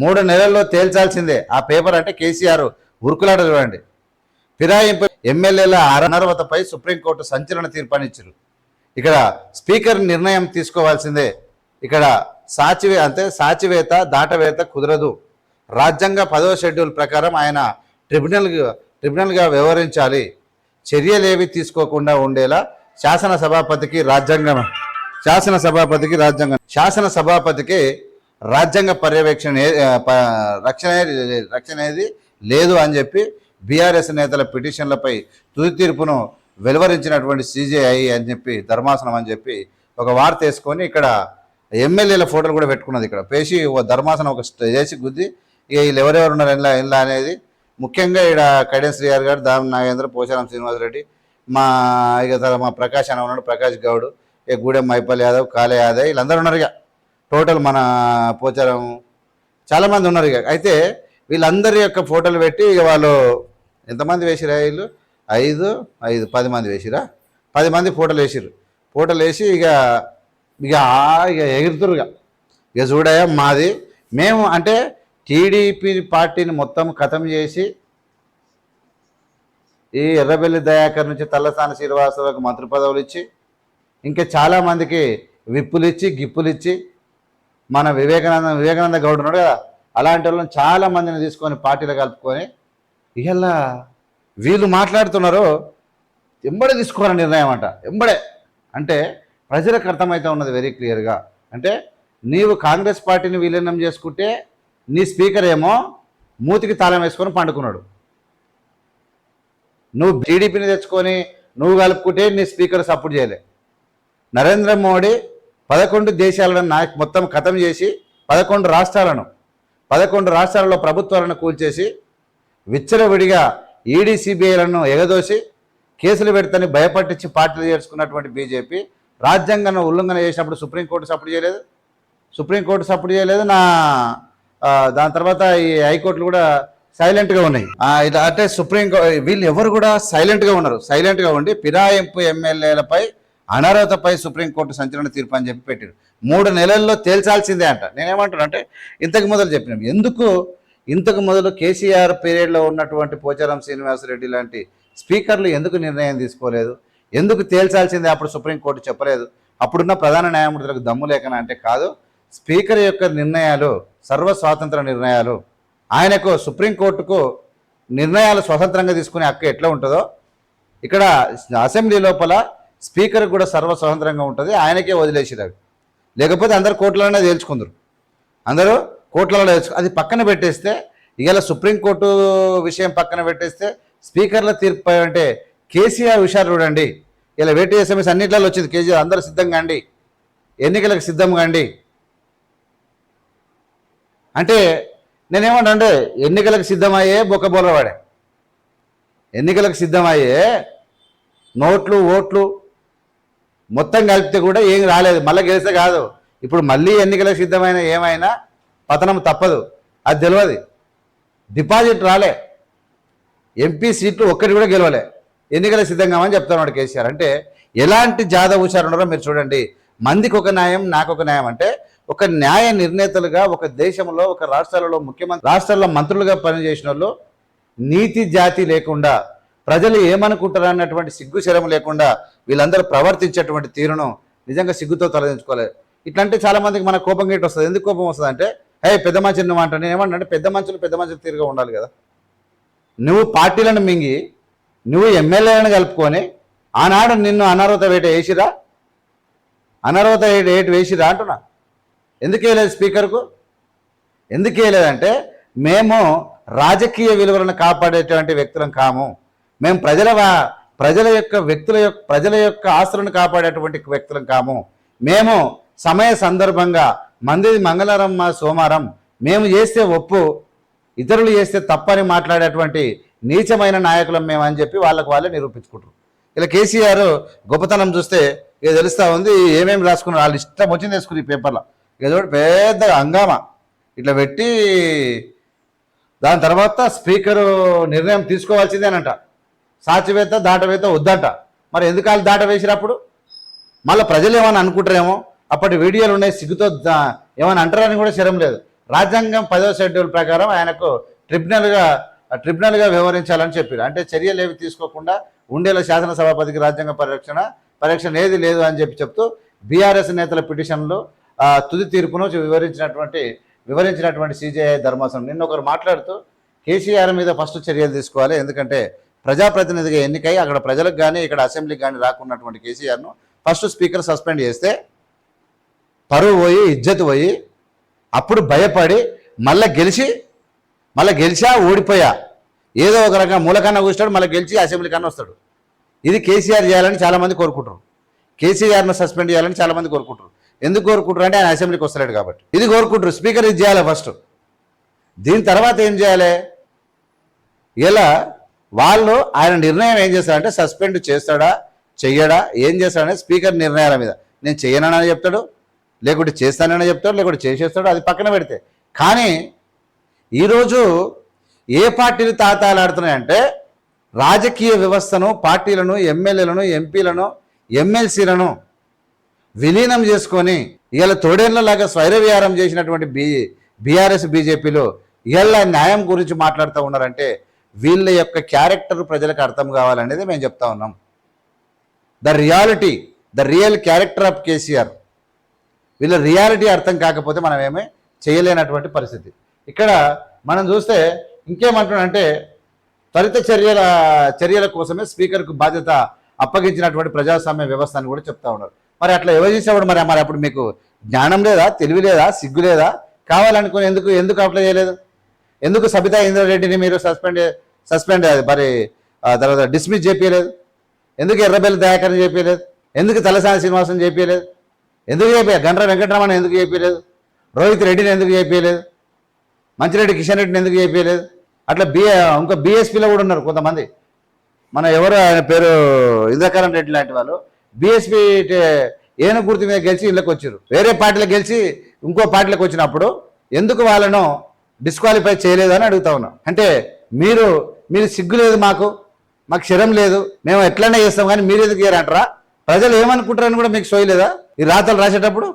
మూడు నెలల్లో తేల్చాల్సిందే. ఆ పేపర్ అంటే కేసీఆర్ ఉరుకులాట చూడండి. ఫిరాయింపు ఎమ్మెల్యేల అనర్హతపై సుప్రీంకోర్టు సంచలన తీర్పానిచ్చారు. ఇక్కడ స్పీకర్ నిర్ణయం తీసుకోవాల్సిందే. ఇక్కడ సాచివే అంటే సాచివేత దాటవేత కుదరదు. రాజ్యాంగ పదవ షెడ్యూల్ ప్రకారం ఆయన ట్రిబ్యునల్ ట్రిబ్యునల్గా వ్యవహరించాలి. చర్యలేవి తీసుకోకుండా ఉండేలా శాసన సభాపతికి రాజ్యాంగం శాసన సభాపతికి రాజ్యాంగం శాసన సభాపతికి రాజ్యాంగ పర్యవేక్షణ రక్షణ రక్షణ అనేది లేదు అని చెప్పి బీఆర్ఎస్ నేతల పిటిషన్లపై తుది తీర్పును వెలువరించినటువంటి సీజేఐ అని చెప్పి ధర్మాసనం అని చెప్పి ఒక వార్త వేసుకొని ఇక్కడ ఎమ్మెల్యేల ఫోటోలు కూడా పెట్టుకున్నది ఇక్కడ. పేసి ఒక ధర్మాసనం ఒక చేసి గుద్ది ఇక వీళ్ళు ఎవరెవరు ఉన్నారు ఇలా ఇలా అనేది. ముఖ్యంగా ఇక్కడ కడియం శ్రీఆర్ గారు దామ్ నాగేంద్ర పోచారం శ్రీనివాసరెడ్డి మా ఇక మా ప్రకాష్ అని ఉన్నాడు ప్రకాష్ గౌడ్ ఇక గూడెం మైపల్ యాదవ్ కాళే యాదవ్ వీళ్ళందరూ ఉన్నారు ఇక. టోటల్ మన పోచారం చాలామంది ఉన్నారు ఇక. అయితే వీళ్ళందరి యొక్క ఫోటోలు పెట్టి ఇక వాళ్ళు ఎంతమంది వేసిరా వీళ్ళు? ఐదు ఐదు పది మంది వేసిరా? పది మంది ఫోటోలు వేసిరు ఫోటోలు వేసి ఇక ఇక ఇక ఎగురుతురు ఇక. ఇక చూడయా మాది. మేము అంటే టీడీపీ పార్టీని మొత్తం ఖతం చేసి ఈ ఎర్రబెల్లి దయాకర్ నుంచి తల్లసాని శ్రీనివాసరావుకు మంత్రి పదవులు ఇచ్చి ఇంకా చాలామందికి విప్పులు ఇచ్చి గిప్పులు ఇచ్చి మన వివేకానంద వివేకానంద గౌడ్ ఉన్నాడు కదా అలాంటి వాళ్ళని చాలా మందిని తీసుకొని పార్టీలో కలుపుకొని ఇలా వీళ్ళు మాట్లాడుతున్నారు ఎంబడే తీసుకోవాలి నిర్ణయం అంట ఎంబడే. అంటే ప్రజలకు అర్థమైతే ఉన్నది వెరీ క్లియర్గా అంటే నీవు కాంగ్రెస్ పార్టీని విలీనం చేసుకుంటే నీ స్పీకర్ ఏమో మూతికి తాళం వేసుకొని పండుకున్నాడు. నువ్వు టీడీపీని తెచ్చుకొని నువ్వు కలుపుకుంటే నీ స్పీకర్ సపోర్ట్ చేయలే. నరేంద్ర మోడీ పదకొండు దేశాలను నాయకు మొత్తం ఖతం చేసి పదకొండు రాష్ట్రాలను పదకొండు రాష్ట్రాలలో ప్రభుత్వాలను కూల్చేసి విచ్చలవిడిగా ఈడీసీబీఐలను ఎగదోసి కేసులు పెడతని భయపట్టించి పార్టీలు చేర్చుకున్నటువంటి బీజేపీ రాజ్యాంగాన్ని ఉల్లంఘన చేసినప్పుడు సుప్రీంకోర్టు సపోర్ట్ చేయలేదు. సుప్రీంకోర్టు సపోర్ట్ చేయలేదు. నా దాని తర్వాత ఈ హైకోర్టులు కూడా సైలెంట్గా ఉన్నాయి. ఇది అంటే సుప్రీం వీళ్ళు ఎవరు కూడా సైలెంట్గా ఉన్నారు. సైలెంట్గా ఉండి ఫిరాయింపు ఎమ్మెల్యేలపై అనర్హతపై సుప్రీంకోర్టు సంచలన తీర్పు అని చెప్పి పెట్టారు. మూడు నెలల్లో తేల్చాల్సిందే అంట. నేనేమంటాను అంటే ఇంతకు మొదలు చెప్పినాం. ఎందుకు? ఇంతకు మొదలు కేసీఆర్ పీరియడ్లో ఉన్నటువంటి పోచారం శ్రీనివాసరెడ్డి లాంటి స్పీకర్లు ఎందుకు నిర్ణయం తీసుకోలేదు? ఎందుకు తేల్చాల్సిందే అప్పుడు సుప్రీంకోర్టు చెప్పలేదు? అప్పుడున్న ప్రధాన న్యాయమూర్తులకు దమ్ము లేకనా అంటే కాదు స్పీకర్ యొక్క నిర్ణయాలు సర్వ స్వాతంత్ర నిర్ణయాలు ఆయనకు సుప్రీంకోర్టుకు నిర్ణయాలు స్వతంత్రంగా తీసుకునే హక్కు ఎట్లా ఉంటుందో ఇక్కడ అసెంబ్లీ లోపల స్పీకర్ కూడా సర్వ స్వతంత్రంగా ఉంటుంది ఆయనకే వదిలేసిరు అవి. లేకపోతే అందరు కోర్టులోనే తేల్చుకుందరు. అందరూ కోర్టులలో తేల్చు అది పక్కన పెట్టేస్తే ఇవాళ సుప్రీంకోర్టు విషయం పక్కన పెట్టేస్తే స్పీకర్ల తీర్పు అంటే కేసీఆర్ విషయాలు చూడండి. ఇలా వేటి ఎస్ఎంఎస్ అన్నింటిలో వచ్చింది కేసీఆర్ అందరూ సిద్ధంగా అండి. ఎన్నికలకు సిద్ధంగా అండి. అంటే నేనేమంటా అంటే ఎన్నికలకు సిద్ధమయ్యే బొక్కబోలవాడే ఎన్నికలకు సిద్ధమయ్యే నోట్లు ఓట్లు మొత్తం కలిపితే కూడా ఏం రాలేదు. మళ్ళీ గెలిస్తే కాదు. ఇప్పుడు మళ్ళీ ఎన్నికలకు సిద్ధమైన ఏమైనా పతనం తప్పదు. అది తెలియదు డిపాజిట్ రాలే. ఎంపీ సీట్లు ఒక్కటి కూడా గెలవలే. ఎన్నికలకు సిద్ధంగామని చెప్తున్నాడు కేసీఆర్. అంటే ఎలాంటి జాద హుషారు ఉన్నారో మీరు చూడండి. మందికి ఒక న్యాయం నాకు ఒక న్యాయం అంటే ఒక న్యాయ నిర్ణేతలుగా ఒక దేశంలో ఒక రాష్ట్రాలలో ముఖ్యమంత్రి రాష్ట్రాల్లో మంత్రులుగా పనిచేసిన వాళ్ళు నీతి జాతి లేకుండా ప్రజలు ఏమనుకుంటారు అన్నటువంటి సిగ్గు శరం లేకుండా వీళ్ళందరూ ప్రవర్తించేటువంటి తీరును నిజంగా సిగ్గుతో తలదించుకోలేదు ఇట్లంటే చాలామందికి మన కోపం గేట్ వస్తుంది. ఎందుకు కోపం వస్తుంది అంటే హే పెద్ద మంచి నువ్వు అంటాను నేను పెద్ద మంచులు పెద్ద మంచులు తీరుగా ఉండాలి కదా. నువ్వు పార్టీలను మింగి నువ్వు ఎమ్మెల్యేలను కలుపుకొని ఆనాడు నిన్ను అనర్హత వేట వేసిరా? అనర్హత వేట వేట వేసిరా అంటున్నా. ఎందుకు వేయలేదు స్పీకర్కు? ఎందుకు వేయలేదంటే మేము రాజకీయ విలువలను కాపాడేటువంటి వ్యక్తులం కాము. మేము ప్రజల ప్రజల యొక్క వ్యక్తుల యొక్క ప్రజల యొక్క ఆస్తులను కాపాడేటువంటి వ్యక్తులం కాము. మేము సమయ సందర్భంగా మంది మంగళవారం మా సోమవారం మేము చేస్తే ఒప్పు ఇతరులు చేస్తే తప్పని మాట్లాడేటువంటి నీచమైన నాయకులం మేము అని చెప్పి వాళ్ళకు వాళ్ళే నిరూపించుకుంటారు. ఇలా కేసీఆర్ గొప్పతనం చూస్తే ఇక తెలుస్తూ ఉంది ఏమేమి రాసుకున్నారు వాళ్ళు ఇష్టం వచ్చింది వేసుకుని ఈ పేపర్లో. ఇక చూడు పెద్ద హంగామా. ఇట్లా పెట్టి దాని తర్వాత స్పీకరు నిర్ణయం తీసుకోవాల్సిందేనంట సాచివేత దాటవేత వద్దట. మరి ఎందుకు వాళ్ళు దాట వేసినప్పుడు మళ్ళీ ప్రజలు ఏమైనా అనుకుంటారేమో? అప్పటి వీడియోలు ఉన్నాయి సిగ్గుతో ఏమని ఏమైనా అంటారని కూడా శరం లేదు. రాజ్యాంగం పదవ షెడ్యూల్ ప్రకారం ఆయనకు ట్రిబ్యునల్గా ట్రిబ్యునల్గా వ్యవహరించాలని చెప్పారు. అంటే చర్యలు ఏవి తీసుకోకుండా ఉండేలా శాసనసభాపతికి రాజ్యాంగ పరిరక్షణ పరిరక్షణ ఏది లేదు అని చెప్పి చెప్తూ బీఆర్ఎస్ నేతల పిటిషన్లు తుది తీర్పును వివరించినటువంటి వివరించినటువంటి సిజేఐ ధర్మాసనం. నిన్న ఒకరు మాట్లాడుతూ కేసీఆర్ మీద ఫస్ట్ చర్యలు తీసుకోవాలి. ఎందుకంటే ప్రజాప్రతినిధిగా ఎన్నికై అక్కడ ప్రజలకు కానీ ఇక్కడ అసెంబ్లీకి కానీ రాకున్నటువంటి కేసీఆర్ను ఫస్ట్ స్పీకర్ సస్పెండ్ చేస్తే పరువు పోయి ఇజ్జత్ పోయి అప్పుడు భయపడి మళ్ళీ గెలిచి మళ్ళీ గెలిచా ఓడిపోయా. ఏదో ఒక రకంగా మూలకన్నా కూర్చుంటాడు మళ్ళీ గెలిచి అసెంబ్లీ కన్నా వస్తాడు. ఇది కేసీఆర్ చేయాలని చాలామంది కోరుకుంటారు. కేసీఆర్ను సస్పెండ్ చేయాలని చాలామంది కోరుకుంటారు. ఎందుకు కోరుకుంటారు అంటే ఆయన అసెంబ్లీకి వస్తలేడు కాబట్టి. ఇది కోరుకుంటారు. స్పీకర్ ఇది చేయాలి ఫస్ట్. దీని తర్వాత ఏం చేయాలి? ఇలా వాళ్ళు ఆయన నిర్ణయం ఏం చేస్తారంటే సస్పెండ్ చేస్తాడా? చెయ్యడా? ఏం చేస్తాడనే స్పీకర్ నిర్ణయాల మీద. నేను చేయనని చెప్తాడు లేకుంటే చేస్తానని చెప్తాడు లేకుంటే చేసేస్తాడు అది పక్కన పెడితే. కానీ ఈరోజు ఏ పార్టీలు తాతాలాడుతున్నాయంటే రాజకీయ వ్యవస్థను పార్టీలను ఎమ్మెల్యేలను ఎంపీలను ఎమ్మెల్సీలను విలీనం చేసుకొని ఇవాళ తోడేళ్ళలాగా స్వైరవ్యారం చేసినటువంటి బి బీఆర్ఎస్ బీజేపీలు ఇవాళ న్యాయం గురించి మాట్లాడుతూ ఉన్నారంటే వీళ్ళ యొక్క క్యారెక్టర్ ప్రజలకు అర్థం కావాలనేది మేము చెప్తా ఉన్నాం. The reality the real character of KCR. వీళ్ళ రియాలిటీ అర్థం కాకపోతే మనం ఏమీ చేయలేనటువంటి పరిస్థితి. ఇక్కడ మనం చూస్తే ఇంకేమంటున్నాడంటే త్వరిత చర్యల చర్యల కోసమే స్పీకర్కు బాధ్యత అప్పగించినటువంటి ప్రజాస్వామ్య వ్యవస్థ అని కూడా చెప్తా ఉన్నారు. మరి అట్లా ఎవరు చేసేవాడు మరి? మరి అప్పుడు మీకు జ్ఞానం లేదా? తెలివి లేదా? సిగ్గు లేదా? కావాలనుకుని ఎందుకు ఎందుకు అప్లై చేయలేదు? ఎందుకు సబితా ఇంద్రారెడ్డిని మీరు సస్పెండ్ సస్పెండ్ మరి తర్వాత డిస్మిస్ చేయలేదు ఎందుకు ఎర్రబెల్లి దయాకరణ చేయలేదు ఎందుకు తలసాని శ్రీనివాసం చేయలేదు ఎందుకు చేయలేదు గండ్ర వెంకటరమణ ఎందుకు చేయలేదు రోహిత్ రెడ్డిని ఎందుకు చేయలేదు మంచిరెడ్డి కిషన్ రెడ్డిని ఎందుకు చేయలేదు అట్లా బిఏ ఇంకా బీఎస్పీలో కూడా ఉన్నారు కొంతమంది. మన ఎవరు ఆయన పేరు ఇంద్రకరణ్ రెడ్డి లాంటి వాళ్ళు. బీఎస్పీ ఏను గుర్తు మీద గెలిచి ఇళ్ళకి వచ్చారు. వేరే పార్టీలో గెలిచి ఇంకో పార్టీలోకి వచ్చినప్పుడు ఎందుకు వాళ్ళను డిస్క్వాలిఫై చేయలేదు అని అడుగుతా ఉన్నాం. అంటే మీరు మీరు సిగ్గు లేదు మాకు మాకు శరం లేదు మేము ఎట్లనే చేస్తాం కానీ మీరు ఎందుకు చేయరంటారా? ప్రజలు ఏమనుకుంటారని కూడా మీకు సోయలేదా ఈ రాతలు రాసేటప్పుడు